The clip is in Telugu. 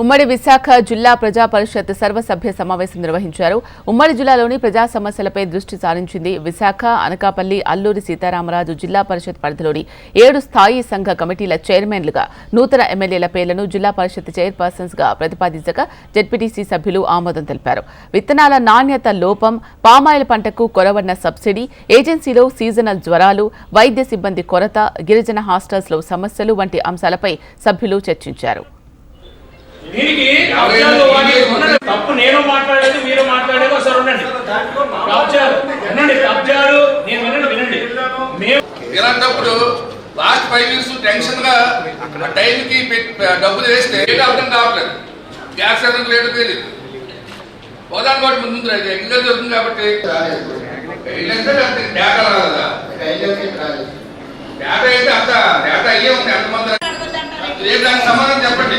ఉమ్మడి విశాఖ జిల్లా ప్రజా పరిషత్ సర్వసభ్య సమావేశం నిర్వహించారు. ఉమ్మడి జిల్లాలోని ప్రజా సమస్యలపై దృష్టి సారించింది విశాఖ అనకాపల్లి అల్లూరి సీతారామరాజు జిల్లా పరిషత్ పరిధిలోని ఏడు స్థాయి సంఘ కమిటీల చైర్మన్లుగా నూతన ఎమ్మెల్యేల పేర్లను జిల్లా పరిషత్ చైర్పర్సన్స్గా ప్రతిపాదించగా జెడ్పీటీసీ సభ్యులు ఆమోదం తెలిపారు. విత్తనాల నాణ్యత లోపం పామాయిల్ పంటకు కొరవన్న సబ్సిడీ ఏజెన్సీలో సీజనల్ జ్వరాలు వైద్య సిబ్బంది కొరత గిరిజన హాస్టల్స్లో సమస్యలు వంటి అంశాలపై సభ్యులు చర్చించారు. దీనికి. తప్పు నేను మాట్లాడేది మీరు మాట్లాడేది ఒకసారి ఉండండి కబ్జాలు వినండి కబ్జాలు నేను వినండి వినండి. మేము ఇలాంటప్పుడు లాస్ట్ ఫైవ్ ఇయర్స్ టెన్షన్గా ఆ టైంకి డబ్బులు వేస్తే ఏది అర్థం కావట్లేదు. గ్యాస్ అనేది లేదు తెలియదు పోదాం కాబట్టి ముందు ఎగ్జామ్ జరుగుతుంది కాబట్టి. డేటా రాదా? డేటా అయితే అంత డేటా అయ్యే ఉంది ఎంతమంది రేపు దానికి సమాధానం చెప్పండి.